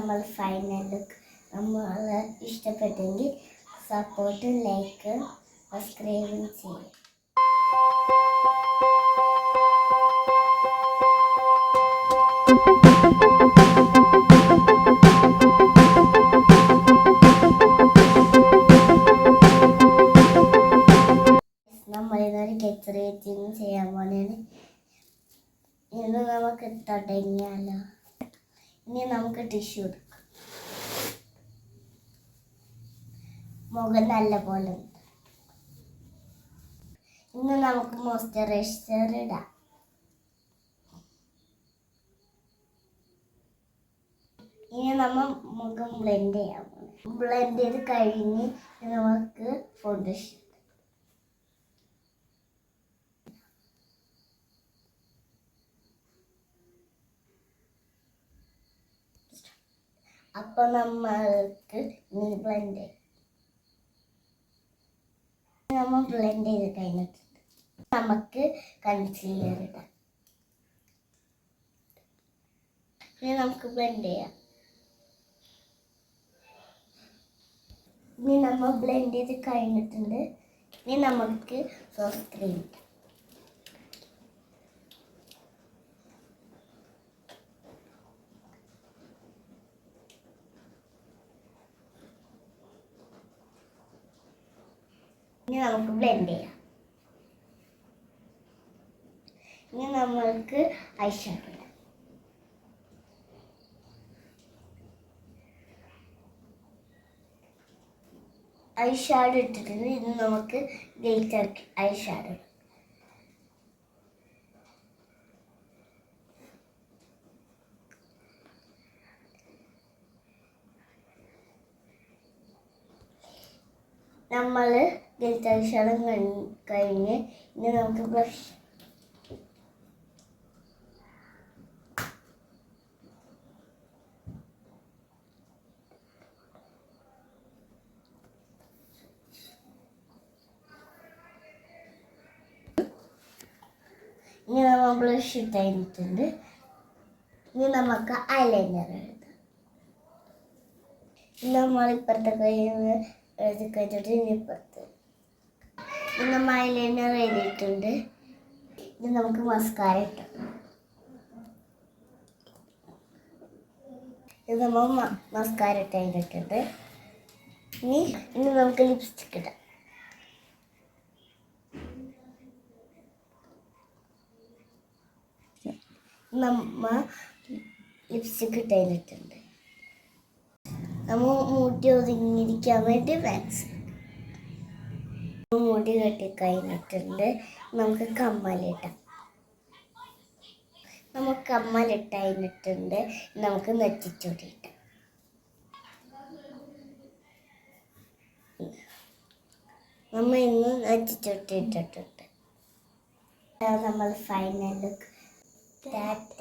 നമ്മൾ final look നമ്മൾ ഇഷ്ടപ്പെട്ടെങ്കിൽ സപ്പോർട്ട് ലൈക്ക് സബ്സ്ക്രൈബും ചെയ്യും. നമ്മൾ ഇതൊരു ഗെറ്റ് റേറ്റിംഗ് ചെയ്യാൻ പോണേന്. ഇന്ന് നമുക്ക് തുടങ്ങിയാലോ? ഇനി നമുക്ക് ടിഷ്യൂ എടുക്കാം. മുഖം നല്ല പോലെ ഇന്ന് നമുക്ക് മോയ്സ്ചറൈസർ ഇടാം. ഇനി നമ്മൾ മുഖം ബ്ലെൻഡ് ചെയ്യാം ബ്ലെൻഡ് ചെയ്ത് കഴിഞ്ഞ് നമുക്ക് ഫോട്ടോഷൂട്ട് അപ്പൊ നമ്മൾക്ക് ഇനി ബ്ലെൻഡ് നമ്മൾ ബ്ലെൻഡ് ചെയ്ത് കഴിഞ്ഞിട്ടുണ്ട്. നമുക്ക് കൺസീലർ ഇടാം. ഇനി നമുക്ക് ബ്ലെൻഡ് ചെയ്യാം. ഇനി നമ്മൾ ബ്ലെൻഡ് ചെയ്ത് കഴിഞ്ഞിട്ടുണ്ട്. ഇനി നമുക്ക് സോസ് ക്രീം ഇടാം. ഇനി നമുക്ക് ബ്ലെൻഡ് ചെയ്യാം. ഇനി നമ്മൾക്ക് ഐഷാഡോ ഇടാം. ഐഷാഡോ ഇട്ടിട്ടുണ്ട് ഇനി നമുക്ക് ഗേറ്റ് ഐഷാഡോ ഇടാം. നമ്മൾ ഗ്ലിറ്റർ കഴിഞ്ഞ് കഴിഞ്ഞ് ഇനി നമുക്ക് പ്ലസ് ഇനി നമ്മൾ ബ്ലഷ് ഇട്ട് കഴിഞ്ഞിട്ടുണ്ട്. ഇനി നമുക്ക് ഐലൈനർ എഴുതാം. നമ്മൾ ഇപ്പുറത്തെ കയ്യിൽ എഴുതി കഴിഞ്ഞിട്ട് ഇനി പുറത്ത്. ഇനി മൈലൈനർ എഴുതിയിട്ടുണ്ട്. ഇനി നമുക്ക് മസ്കാര ഇട്ടാം ഇത് നമ്മൾ മസ്കാര ഇട്ട് കഴിഞ്ഞിട്ടുണ്ട് ഇനി ഇനി നമുക്ക് ലിപ്സ്റ്റിക് ഇടാം. നമ്മ ലിപ്സ്റ്റിക് ഇട്ടതിലിട്ടുണ്ട് നമ്മൾ മുടി ഒതുങ്ങിയിരിക്കാൻ വേണ്ടി വാക്സിൻ മുടി കെട്ടി കഴിഞ്ഞിട്ടുണ്ട്. നമുക്ക് കമ്മലിട്ടാം നമുക്ക് കമ്മലിട്ട് കഴിഞ്ഞിട്ടുണ്ട്. നമുക്ക് നെറ്റിച്ചൊടി ഇട്ടാം നമ്മ ഇന്ന് നെറ്റിച്ചൊട്ടി ഇട്ടിട്ടുണ്ട്. നമ്മൾ ഫൈനൽ ടാറ്റ